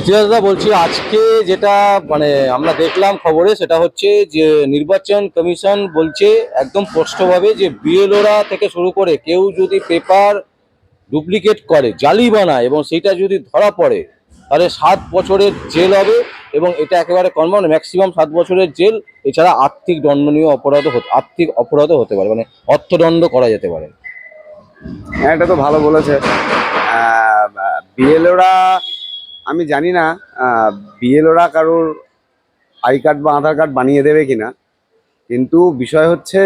ইতিহাসদা বলছি, আজকে যেটা মানে আমরা দেখলাম খবরে সেটা হচ্ছে যে নির্বাচন কমিশন বলছে একদম স্পষ্টভাবে যে বিএলওরা থেকে শুরু করে কেউ যদি পেপার ডুপ্লিকেট করে, জালি বানায় এবং সেটা যদি ধরা পড়ে, তাহলে সাত বছরের জেল হবে এবং এটা একেবারে কনফার্ম ম্যাক্সিমাম সাত বছরের জেল, এছাড়া আর্থিক দণ্ডনীয় অপরাধ আর্থিক অপরাধও হতে পারে মানে অর্থদণ্ড করা যেতে পারে। হ্যাঁ এটা তো ভালো বলেছে। বিএলওরা আমি জানি না বিএলওরা কারোর আই কার্ড বা আধার কার্ড বানিয়ে দেবে কিনা, কিন্তু বিষয় হচ্ছে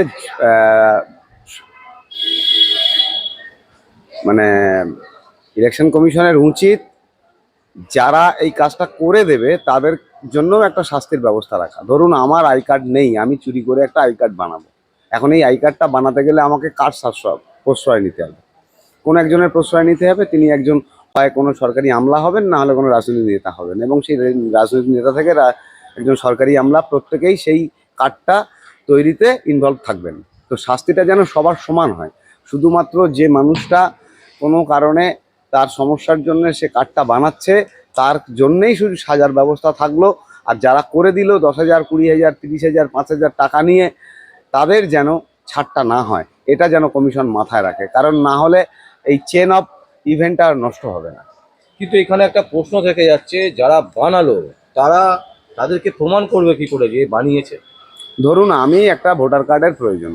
মানে ইলেকশন কমিশনের উচিত যারা এই কাজটা করে দেবে, তাদের জন্য একটা শাস্তির ব্যবস্থা রাখা। ধরুন আমার আই কার্ড নেই, আমি চুরি করে একটা আই কার্ড বানাবো। এখন এই আই কার্ডটা বানাতে গেলে আমাকে কার সাশ্রয় প্রশ্রয় নিতে হবে? কোন একজনের প্রশ্রয় নিতে হবে, তিনি একজন হয় কোনো সরকারি আমলা হবেন, না হলে কোনো রাজনৈতিক নেতা হবেন। এবং সেই রাজনৈতিক নেতা থেকে একজন সরকারি আমলা প্রত্যেকেই সেই কার্ডটা তৈরিতে ইনভলভ থাকবেন। তো শাস্তিটা যেন সবার সমান হয়। শুধুমাত্র যে মানুষটা কোনো কারণে তার সমস্যার জন্য সে কার্ডটা বানাচ্ছে, তার জন্যেই শুধু সাজার ব্যবস্থা থাকল। আর যারা করে দিল দশ হাজার, কুড়ি হাজার, তিরিশ হাজার, পাঁচ হাজার টাকা নিয়ে, তাদের যেন ছাড়টা না হয়। এটা যেন কমিশন মাথায় রাখে। কারণ না হলে এই চেন অফ ইভেন্টটা আর নষ্ট হবে না। কিন্তু এখানে একটা প্রশ্ন থেকে যাচ্ছে যারা বানালো তারা তাদেরকে প্রমাণ করবে কি করে যে বানিয়েছে? ধরুন আমি একটা ভোটার কার্ডের প্রয়োজন।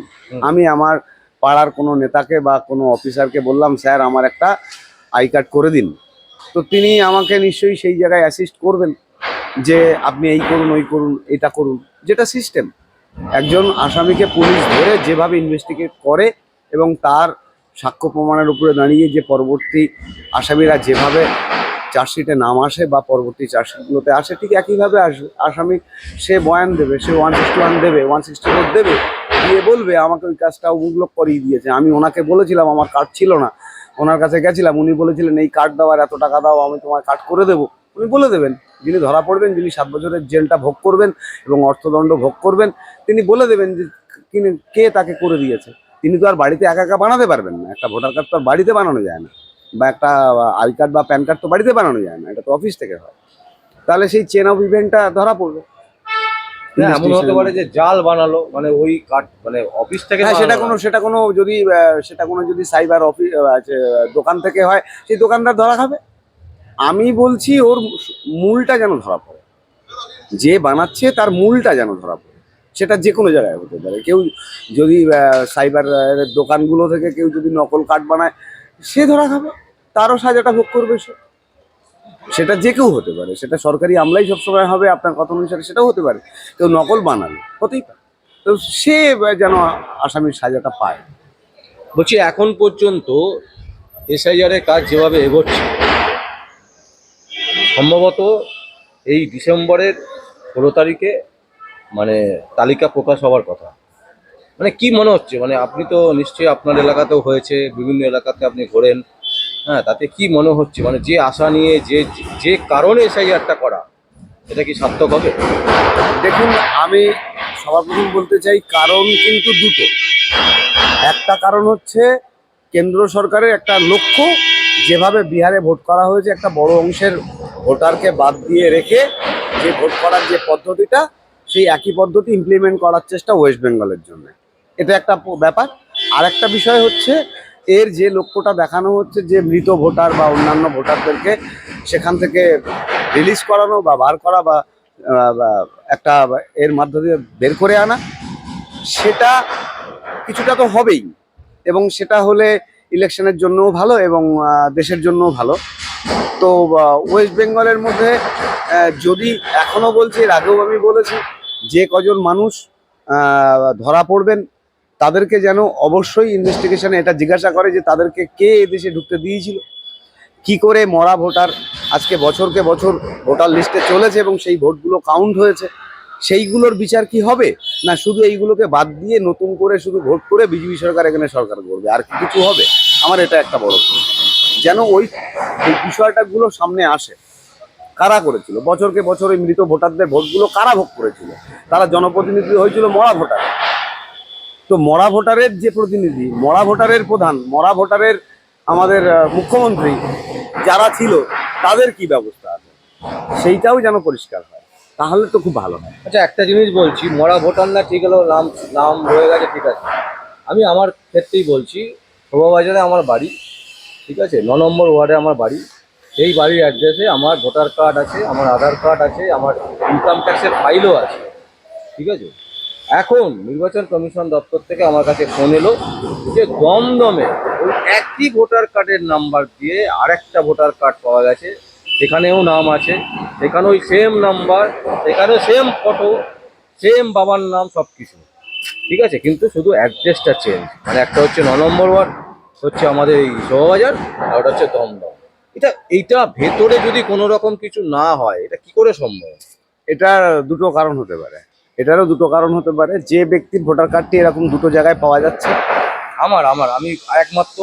আমি আমার পাড়ার কোনো নেতাকে বা কোনো অফিসারকে বললাম স্যার আমার একটা আই কার্ড করে দিন। তো তিনি আমাকে নিশ্চয়ই সেই জায়গায় অ্যাসিস্ট করবেন যে আপনি এই করুন ওই করুন এটা করুন। যেটা সিস্টেম একজন আসামিকে পুলিশ ধরে যেভাবে ইনভেস্টিগেট করে এবং তার সাক্ষ্য প্রমাণের উপরে দাঁড়িয়ে যে পরবর্তী আসামিরা যেভাবে চার্জশিটে নাম আসে বা পরবর্তী চার্জশিটগুলোতে আসে, ঠিক একইভাবে আসবে আসামি সে বয়ান দেবে, সে ওয়ান সিক্সটি ওয়ান দেবে, ওয়ান সিক্সটি ফোর দেবে, দিয়ে বলবে, আমাকে ওই কাজটা ওগুলো করিয়ে দিয়েছে। আমি ওনাকে বলেছিলাম, আমার কার্ড ছিল না। ওনার কাছে গেছিলাম, উনি বলেছিলেন, এই কার্ড দেওয়ার এত টাকা দাও, আমি তোমার কার্ড করে দেবো। উনি বলে দেবেন, যিনি ধরা পড়বেন, যিনি সাত বছরের জেলটা ভোগ করবেন এবং অর্থদণ্ড ভোগ করবেন, তিনি বলে দেবেন যে কে তাকে করে দিয়েছে? তিনি তো আর বাড়িতে একা একা বানাতে পারবেন না। একটা ভোটার কার্ড তো আর বাড়িতে বানানো যায় না। বা একটা আই কার্ড বা প্যান কার্ড তো বাড়িতে বানানো যায় না। এটা তো অফিস থেকে হয়। তাহলে সেই চেন অফ ইভেন্টটা ধরা পড়বে। হ্যাঁ, এমন হতে পারে যে জাল বানালো মানে ওই কার্ড মানে অফিস থেকে হ্যাঁ সেটা কোনো সেটা কোনো যদি সেটা কোনো যদি সাইবার অফিস দোকান থেকে হয় সেই দোকানদার ধরা খাবে। আমি বলছি ওর মূলটা যেন ধরা পড়ে। যে বানাচ্ছে তার মূলটা যেন ধরা পড়ে। সেটা যে কোনো জায়গায় হতে পারে। কেউ যদি সাইবার দোকানগুলো থেকে কেউ যদি নকল কার্ড বানায়, সে ধরা খাবে। তারও সাজাটা ভোগ করবে সে। সেটা যে কেউ হতে পারে। সেটা সরকারি আমলাই সবসময় হবে, আপনার কথা অনুসারে সেটাও হতে পারে। কেউ নকল বানাবে হতেই পারে। তো সে যেন আসামির সাজাটা পায়। বলছি, এখন পর্যন্ত এসআইআর এর কাজ যেভাবে এগোচ্ছে, সম্ভবত এই ডিসেম্বরের ষোলো তারিখে মানে তালিকা প্রকাশ হওয়ার কথা। মানে কি মনে হচ্ছে? মানে আপনি তো নিশ্চয়ই আপনার এলাকাতেও হয়েছে, বিভিন্ন এলাকাতে আপনি ঘোরেন। হ্যাঁ তাতে কি মনে হচ্ছে? মানে যে আশা নিয়ে, যে যে কারণে এসআইআরটা করা, এটা কি সার্থক হবে? দেখুন, আমি সবার প্রথম বলতে চাই, কারণ কিন্তু দুটো। একটা কারণ হচ্ছে, কেন্দ্র সরকারের একটা লক্ষ্য, যেভাবে বিহারে ভোট করা হয়েছে, একটা বড় অংশের ভোটারকে বাদ দিয়ে রেখে যে ভোট করার যে পদ্ধতিটা সেই একই পদ্ধতি ইমপ্লিমেন্ট করার চেষ্টা ওয়েস্ট বেঙ্গলের জন্য। এটা একটা ব্যাপার। আর একটা বিষয় হচ্ছে, এর যে লক্ষ্যটা দেখানো হচ্ছে যে মৃত ভোটার বা অন্যান্য ভোটারদেরকে সেখান থেকে রিলিজ করানো বা বার করা বা একটা এর মাধ্যমে বের করে আনা, সেটা কিছুটা তো হবেই। এবং সেটা হলে ইলেকশনের জন্যও ভালো এবং দেশের জন্যও ভালো। তো ওয়েস্ট বেঙ্গলের মধ্যে যদি এখনও বলছি, এর আগেও আমি বলেছি যে কজন মানুষ ধরা পড়বেন, তাদেরকে যেন অবশ্যই ইনভেস্টিগেশনে এটা জিজ্ঞাসা করে যে তাদেরকে কে এদেশে ঢুকতে দিয়েছিল, কি করে মরা ভোটার আজকে বছরকে বছর ভোটার লিস্টে চলেছে এবং সেই ভোটগুলো কাউন্ট হয়েছে, সেইগুলোর বিচার কি হবে? না শুধু এইগুলোকে বাদ দিয়ে নতুন করে শুধু ভোট করে বিজেপি সরকার এখানে সরকার করবে? আর কিছু হবে? আমার এটা একটা বড় যেন ওই বিষয়টাগুলো সামনে আসে। কারা করেছিল? বছরকে বছর ওই মৃত ভোটারদের ভোটগুলো কারা ভোগ করেছিল? তারা জনপ্রতিনিধি হয়েছিল মরা ভোটার। তো মরা ভোটারের যে প্রতিনিধি, মরা ভোটারের প্রধান, মরা ভোটারের আমাদের মুখ্যমন্ত্রী যারা ছিল, তাদের কি ব্যবস্থা আছে? সেইটাও যেন পরিষ্কার হয়, তাহলে তো খুব ভালো হয়। আচ্ছা একটা জিনিস বলছি, মরা ভোটার না ঠিক হলো, নাম নাম রয়ে গেছে, ঠিক আছে। আমি আমার ক্ষেত্রেই বলছি, শোভাবাজারে আমার বাড়ি, ঠিক আছে? ন নম্বর ওয়ার্ডে আমার বাড়ি। সেই বাড়ির অ্যাড্রেসে আমার ভোটার কার্ড আছে, আমার আধার কার্ড আছে, আমার ইনকাম ট্যাক্সের ফাইলও আছে, ঠিক আছে? এখন নির্বাচন কমিশন দপ্তর থেকে আমার কাছে ফোন এলো যে দমদমে ওই একই ভোটার কার্ডের নাম্বার দিয়ে আরেকটা ভোটার কার্ড পাওয়া গেছে, সেখানেও নাম আছে, সেখানে ওই সেম নাম্বার সেখানেও সেম ফটো সেম বাবার নাম সব কিছু ঠিক আছে? কিন্তু শুধু অ্যাড্রেসটা চেঞ্জ মানে একটা হচ্ছে ন নম্বর ওয়ার্ড হচ্ছে আমাদের এই শোভাবাজার, আর ওটা হচ্ছে দমদম। এটা এইটা ভেতরে যদি কোনো রকম কিছু না হয় এটা কি করে সম্ভব? এটার দুটো কারণ হতে পারে। এটারও দুটো কারণ হতে পারে যে ব্যক্তির ভোটার কার্ডটি এরকম দুটো জায়গায় পাওয়া যাচ্ছে। আমার আমার আমি একমাত্র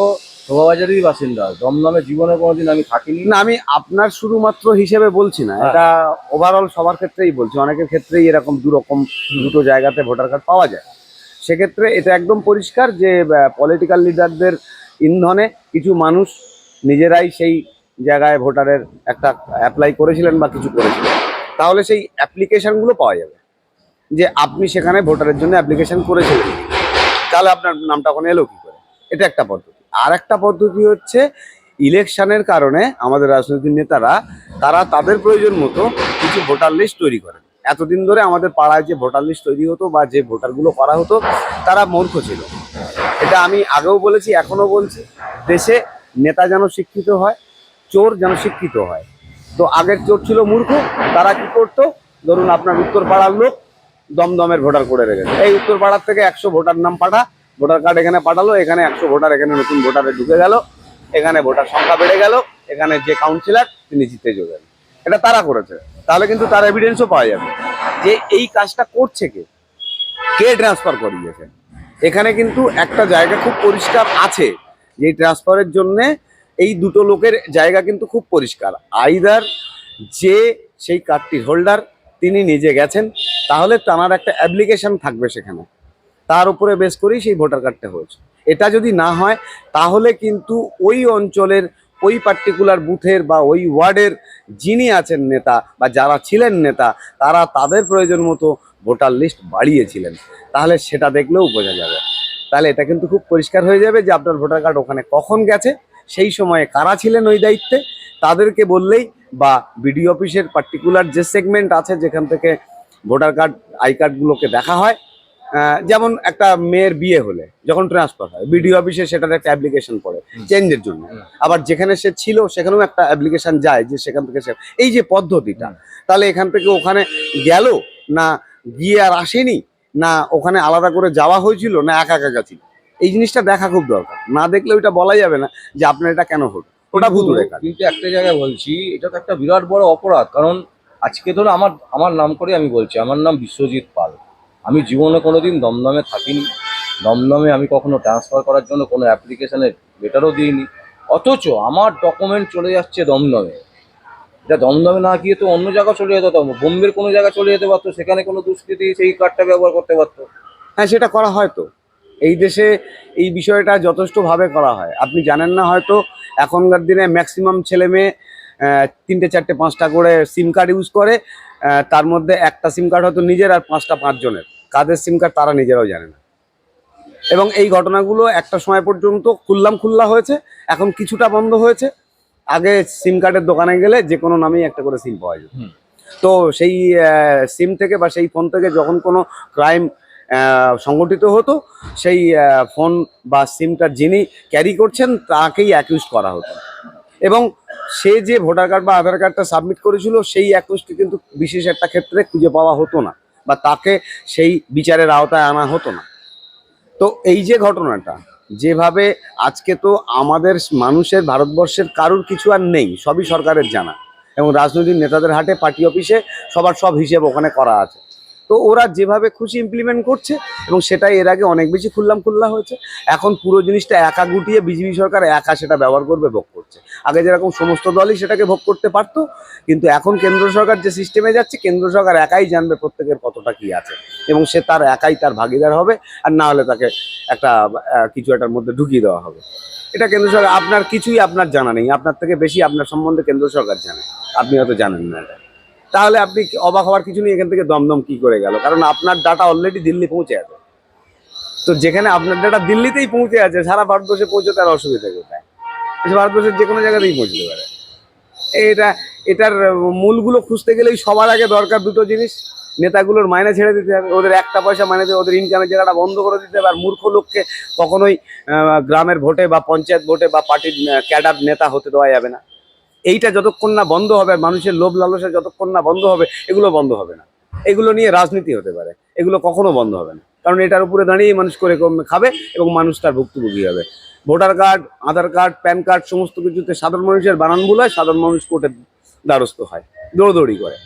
শোভাবাজারেরই বাসিন্দা। দমদমে জীবনে কোনোদিন আমি থাকিনি। না আমি আপনার শুধুমাত্র হিসেবে বলছি না হ্যাঁ। এটা ওভারঅল সবার ক্ষেত্রেই বলছি। অনেকের ক্ষেত্রেই এরকম দুরকম দুটো জায়গাতে ভোটার কার্ড পাওয়া যায়। সেক্ষেত্রে এটা একদম পরিষ্কার যে পলিটিক্যাল লিডারদের ইন্ধনে কিছু মানুষ নিজেরাই সেই জায়গায় ভোটারের একটা অ্যাপ্লাই করেছিলেন বা কিছু করেছিলেন, তাহলে সেই অ্যাপ্লিকেশনগুলো পাওয়া যাবে। যে আপনি সেখানে ভোটারের জন্য অ্যাপ্লিকেশন করেছিলেন, তাহলে আপনার নামটা ওখানে এলো কী করে? এটা একটা পদ্ধতি। আর একটা পদ্ধতি হচ্ছে ইলেকশনের কারণে আমাদের রাজনৈতিক নেতারা, তারা তাদের প্রয়োজন মতো কিছু ভোটার লিস্ট তৈরি করেন। এতদিন ধরে আমাদের পাড়ায় যে ভোটার লিস্ট তৈরি হতো বা যে ভোটারগুলো করা হতো, তারা মূর্খ ছিল। এটা আমি আগেও বলেছি, এখনও বলছি। দেশে নেতা যেন শিক্ষিত হয় চোর যেন শিক্ষিত হয়। তো আগের চোর ছিল মূর্খ, তারা কি করতো? ধরুন আপনার উত্তর পাড়ার লোক দমদমের ভোটার করে রেখেছে। এই উত্তর পাড়ার থেকে একশো ভোটার নাম পাঠা, ভোটার কার্ড এখানে পাঠালো, এখানে একশো ভোটার, এখানে নতুন ভোটারে ঢুকে গেল, এখানে ভোটার সংখ্যা বেড়ে গেল, এখানে যে কাউন্সিলার তিনি জিতে যাবেন এটা তারা করেছে। তাহলে কিন্তু তার এভিডেন্সও পাওয়া যাবে। যে এই কাজটা করছে কে? কে ট্রান্সফার করিয়েছে? এখানে কিন্তু একটা জায়গা খুব পরিষ্কার আছে, যে ট্রান্সফারের জন্য এই দুটো লোকের জায়গা কিন্তু খুব পরিষ্কার। আইদার যে সেই কার্ডটির হোল্ডার তিনি নিজে গেছেন, তাহলে তার একটা অ্যাপ্লিকেশন থাকবে সেখানে। তার উপরে বেস করেই সেই ভোটার কার্ডটা হয়েছে। এটা যদি না হয়, তাহলে কিন্তু ওই অঞ্চলের, ওই পার্টিকুলার বুথের বা ওই ওয়ার্ডের যিনি আছেন নেতা বা যারা ছিলেন নেতা, তারা তাদের প্রয়োজন মতো ভোটার লিস্ট বাড়িয়েছিলেন। তাহলে সেটা দেখলেও বোঝা যাবে। তাহলে এটা কিন্তু খুব পরিষ্কার হয়ে যাবে যে আপনার ভোটার কার্ড ওখানে কখন গেছে সেই সময়ে কারা ছিলেন ওই দায়িত্বে? তাদেরকে বললেই বা বিডিও অফিসের পার্টিকুলার যে সেগমেন্ট আছে যেখান থেকে ভোটার কার্ড আই কার্ডগুলোকে দেখা হয় যেমন একটা মেয়ের বিয়ে হলে যখন ট্রান্সফার হয় বিডিও অফিসে সেটার একটা অ্যাপ্লিকেশন পড়ে চেঞ্জের জন্য। আবার যেখানে সে ছিল সেখানেও একটা অ্যাপ্লিকেশন যায় যে সেখান থেকে সে এই যে পদ্ধতিটা তাহলে এখান থেকে ওখানে গেল না গিয়ে আর আসেনি না ওখানে আলাদা করে যাওয়া হয়েছিল না একা একা গেছিল? এই জিনিসটা দেখা খুব দরকার। না দেখলে ওইটা বলা যাবে না যে আপনার এটা কেন হলো। ওটা ভুতুরে কাজ। কিন্তু একটা জায়গায় বলছি এটা তো একটা বিরাট বড় অপরাধ। কারণ আজকে ধরো আমার আমার নাম করে আমি বলছি আমার নাম বিশ্বজিৎ পাল। আমি জীবনে কোনোদিন দমদমে থাকিনি। দমদমে আমি কখনো ট্রান্সফার করার জন্য কোনো অ্যাপ্লিকেশনের লেটারও দিইনি। অথচ আমার ডকুমেন্ট চলে যাচ্ছে দমদমে। এটা দমদমে না গিয়ে তো অন্য জায়গায় চলে যেত বোম্বের কোনো জায়গায় চলে যেতে পারতো সেখানে কোনো দুষ্কৃতি সেই কার্ডটা ব্যবহার করতে পারতো। হ্যাঁ সেটা করা হয় তো। এই দেশে এই বিষয়টা যথেষ্টভাবে করা হয়। আপনি জানেন না হয়তো এখনকার দিনে ম্যাক্সিমাম ছেলে মেয়ে তিনটে চারটে পাঁচটা করে সিম কার্ড ইউজ করে তার মধ্যে একটা সিম কার্ড হয়তো নিজের আর পাঁচটা পাঁচজনের। কাদের সিম কার্ড তারা নিজেরাও জানে না। এবং এই ঘটনাগুলো একটা সময় পর্যন্ত খুললাম খুল্লা হয়েছে এখন কিছুটা বন্ধ হয়েছে। আগে সিম কার্ডের দোকানে গেলে যে কোনো নামেই একটা করে সিম পাওয়া যেত। তো সেই সিম থেকে বা সেই ফোন থেকে যখন কোনো ক্রাইম সংগঠিত হতো, সেই ফোন বা সিমটা যিনি ক্যারি করছেন তাকেই অ্যাকিউজ করা হতো। এবং সে যে ভোটার কার্ড বা আধার কার্ডটা সাবমিট করেছিল, সেই অ্যাকিউজটি কিন্তু বিশেষ একটা ক্ষেত্রে খুঁজে পাওয়া হতো না বা তাকে সেই বিচারের আওতায় আনা হতো না। তো এই যে ঘটনাটা, যেভাবে আজকে তো আমাদের মানুষের, ভারতবর্ষের কারুর কিছু আর নেই, সবই সরকারের জানা। এবং রাজনৈতিক নেতাদের হাটে, পার্টি অফিসে সবার সব হিসেব ওখানে করা আছে। তো ওরা যেভাবে খুশি ইমপ্লিমেন্ট করছে এবং সেটাই এর আগে অনেক বেশি খুললাম খুল্লা হয়েছে। এখন পুরো জিনিসটা একা গুটিয়ে বিজেপি সরকার একা সেটা ব্যবহার করবে, ভোগ করছে। আগে যেরকম সমস্ত দলই সেটাকে ভোগ করতে পারতো, কিন্তু এখন কেন্দ্র সরকার যে সিস্টেমে যাচ্ছে, কেন্দ্র সরকার একাই জানবে প্রত্যেকের কতটা কি আছে এবং সে তার একাই তার ভাগিদার হবে আর না হলে তাকে একটা কিছু একটার মধ্যে ঢুকিয়ে দেওয়া হবে। এটা কেন্দ্র সরকার, আপনার কিছুই আপনার জানা নেই। আপনার থেকে বেশি আপনার সম্বন্ধে কেন্দ্র সরকার জানে। আপনি হয়তো জানেন না এটা। তাহলে আপনি অবাক হওয়ার কিছু নেই, এখান থেকে দমদম কি করে গেল? কারণ আপনার ডাটা অলরেডি দিল্লি পৌঁছে আছে। তো যেখানে আপনার ডাটা দিল্লিতেই পৌঁছে আছে, সারা ভারতবর্ষে পৌঁছতে আর অসুবিধা কোথায়? ভারতবর্ষের যে কোনো জায়গাতেই পৌঁছতে পারে। এটা, এটার মূলগুলো খুঁজতে গেলেই সবার আগে দরকার দুটো জিনিস। নেতাগুলোর মাইনে ছেড়ে দিতে হবে, ওদের একটা পয়সা মাইনে দিয়ে ওদের ইনকামের জায়গাটা বন্ধ করে দিতে হবে। আর মূর্খ লোককে কখনোই গ্রামের ভোটে বা পঞ্চায়েত ভোটে বা পার্টির ক্যাডার নেতা হতে দেওয়া যাবে না। এইটা যতক্ষণ না বন্ধ হবে মানুষের লোভ লালসা যতক্ষণ না বন্ধ হবে, এগুলো বন্ধ হবে না। এগুলো নিয়ে রাজনীতি হতে পারে। এগুলো কখনো বন্ধ হবে না। কারণ এটার উপরে দাঁড়িয়ে মানুষ করে খাবে এবং মানুষ তার ভুক্তভোগী হবে। Voter card, Aadhaar card, PAN card, সমস্ত কিছুতে সাধারণ মানুষের বানান হয়, সাধারণ মানুষ কোর্টের দ্বারস্থ হয়, দৌড়দৌড়ি করে।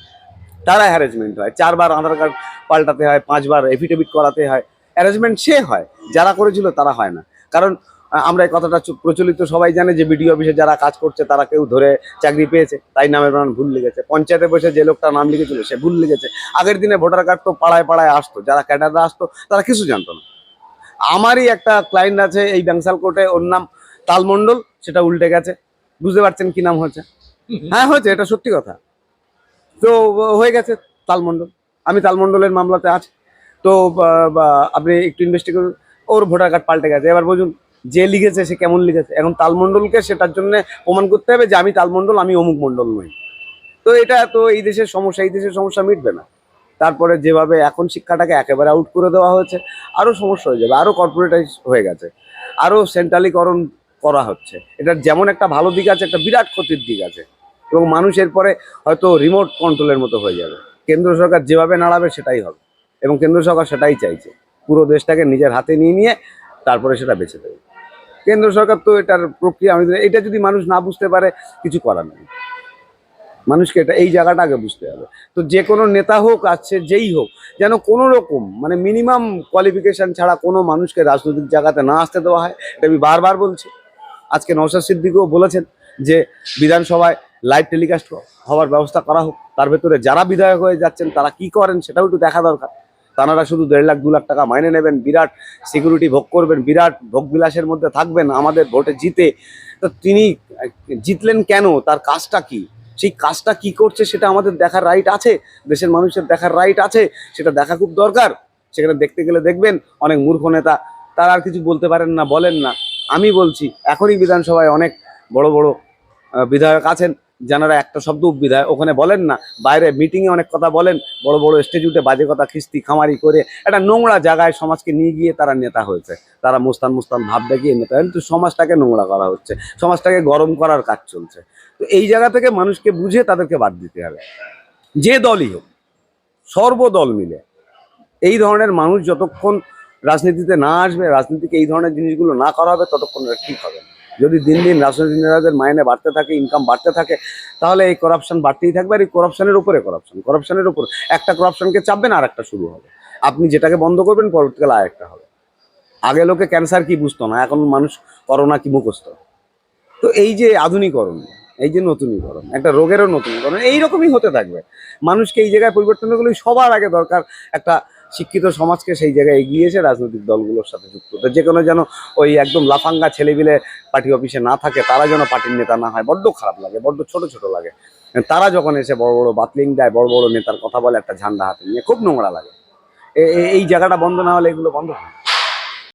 তারা হ্যারাসমেন্ট হয়। চারবার আধার কার্ড পাল্টাতে হয়, পাঁচবার এফিডেভিট করাতে হয়। অ্যারেঞ্জমেন্ট সে হয়। যারা করেছিল তারা হয় না। কারণ আমরা এই কথাটা প্রচলিত সবাই জানে যে বিডিও অফিসে যারা কাজ করছে তারা কেউ ধরে চাকরি পেয়েছে তাই নামের বানান ভুল লিখেছে। পঞ্চায়েতে বসে যে লোকটা নাম লিখেছিল সে ভুল লিখেছে। আগের দিনে ভোটার কার্ড তো পাড়ায় পাড়ায় আসতো যারা ক্যাডাররা আসতো তারা কিছু জানতো না। আমারই একটা ক্লায়েন্ট আছে এই ব্যাংসাল কোর্টে ওর নাম তালমণ্ডল সেটা উল্টে গেছে। বুঝতে পারছেন কি নাম হয়েছে? হ্যাঁ হয়েছে এটা সত্যি কথা। তো হয়ে গেছে তালমণ্ডল আমি তালমণ্ডলের মামলাতে আছি। তো আপনি একটু ইনভেস্টি করুন। ওর ভোটার কার্ড পাল্টে গেছে। এবার বুঝুন যে লিখেছে সে কেমন লিখেছে। এখন তালমণ্ডলকে সেটার জন্য প্রমাণ করতে হবে যে আমি তালমণ্ডল, আমি অমুক মণ্ডল নই। তো এটা তো এই দেশের সমস্যা, এই দেশের সমস্যা মিটবে না। তারপরে যেভাবে এখন শিক্ষাটাকে একেবারে আউট করে দেওয়া হয়েছে আরও সমস্যা হয়ে যাবে আরও কর্পোরেটাইজ হয়ে গেছে আরও সেন্ট্রালিকরণ করা হচ্ছে। এটার যেমন একটা ভালো দিক আছে, একটা বিরাট ক্ষতির দিক আছে। এবং মানুষ এরপরে হয়তো রিমোট কন্ট্রোলের মতো হয়ে যাবে। কেন্দ্র সরকার যেভাবে নাড়াবে সেটাই হবে। এবং কেন্দ্র সরকার সেটাই চাইছে। পুরো দেশটাকে নিজের হাতে নিয়ে নিয়ে তারপরে সেটা বেছে দেবে কেন্দ্র সরকার তো এটার প্রক্রিয়া আমি এটা যদি মানুষ না বুঝতে পারে, কিছু করার নেই। মানুষকে এটা, এই জায়গাটা আগে বুঝতে হবে। তো যে কোনো নেতা হোক আছে যেই হোক, যেন কোনো রকম মানে মিনিমাম কোয়ালিফিকেশন ছাড়া কোনো মানুষকে রাজনৈতিক জায়গাতে না আসতে দেওয়া হয়। এটা আমি বারবার বলছি। আজকে নৌসাদ সিদ্দিকও বলেছেন যে, বিধানসভায় লাইভ টেলিকাস্ট হওয়ার ব্যবস্থা করা হোক। তার ভেতরে যারা বিধায়ক হয়ে যাচ্ছেন, তারা কি করেন সেটাও একটু দেখা দরকার। তারা শুধু দেড় লাখ, দু লাখ টাকা মাইনে নেবেন, বিরাট সিকিউরিটি ভোগ করবেন, বিরাট ভোগ বিলাসের মধ্যে থাকবেন, আমাদের ভোটে জিতে। তো তিনি জিতলেন কেন? তার কাজটা কি? সেই কাজটা কি করছে সেটা আমাদের দেখার রাইট আছে, দেশের মানুষের দেখার রাইট আছে, সেটা দেখা খুব দরকার। সেখানে দেখতে গেলে দেখবেন অনেক মূর্খ নেতা, তারা আর কিছু বলতে পারেন না, বলেন না। আমি বলছি, এখনই বিধানসভায় অনেক বড় বড় বিধায়ক আছেন যারা একটা শব্দ বিধায় ওখানে বলেন না, বাইরে মিটিংয়ে অনেক কথা বলেন, বড় বড় স্টেজ উঠে বাজে কথা, খিস্তি, খামারি করে একটা নোংরা জায়গায় সমাজকে নিয়ে গিয়ে তারা নেতা হয়েছে। তারা মুস্তান মুস্তান ভাব দেখিয়ে নেতা কিন্তু সমাজটাকে নোংরা করা হচ্ছে, সমাজটাকে গরম করার কাজ চলছে। তো এই জায়গা থেকে মানুষকে বুঝে তাদেরকে বাদ দিতে হবে। যে দলই হোক, সর্বদল মিলে, এই ধরনের মানুষ যতক্ষণ রাজনীতিতে না আসবে, রাজনীতিকে এই ধরনের জিনিসগুলো না করা হবে, ততক্ষণ ঠিক হবে না। যদি দিন দিন রাজনৈতিক নেতাদের মাইনে বাড়তে থাকে ইনকাম বাড়তে থাকে, তাহলে এই করাপশন বাড়তেই থাকবে আর এই করাপশনের উপরে করাপশন করাপশনের উপর। একটা করাপশনকে চাপবেন আর একটা শুরু হবে। আপনি যেটাকে বন্ধ করবেন, পরবর্তীকালে আর একটা হবে। আগে লোকে ক্যান্সার কি বুঝতো না, এখন মানুষ করোনা কি মুখস্থ? তো এই যে আধুনিকরণ, এই যে নতুনীকরণ, একটা রোগেরও নতুনীকরণ, এইরকমই হতে থাকবে। মানুষকে এই জায়গায় পরিবর্তন করলে সবার আগে দরকার একটা শিক্ষিত সমাজকে সেই জায়গায় এগিয়েছে রাজনৈতিক দলগুলোর সাথে যুক্ত। তো যে কোনো যেন ওই একদম লাফাঙ্গা ছেলেবিলে পার্টি অফিসে না থাকে, তারা যেন পার্টির নেতা না হয়, বড্ড খারাপ লাগে, বড্ড ছোট ছোট লাগে। তারা যখন এসে বড় বড় বাতলিং দেয়, বড় বড় নেতার কথা বলে, একটা ঝান্ডা হাতে নিয়ে, খুব নোংরা লাগে। এই জায়গাটা বন্ধ না হলে এগুলো বন্ধ হয়।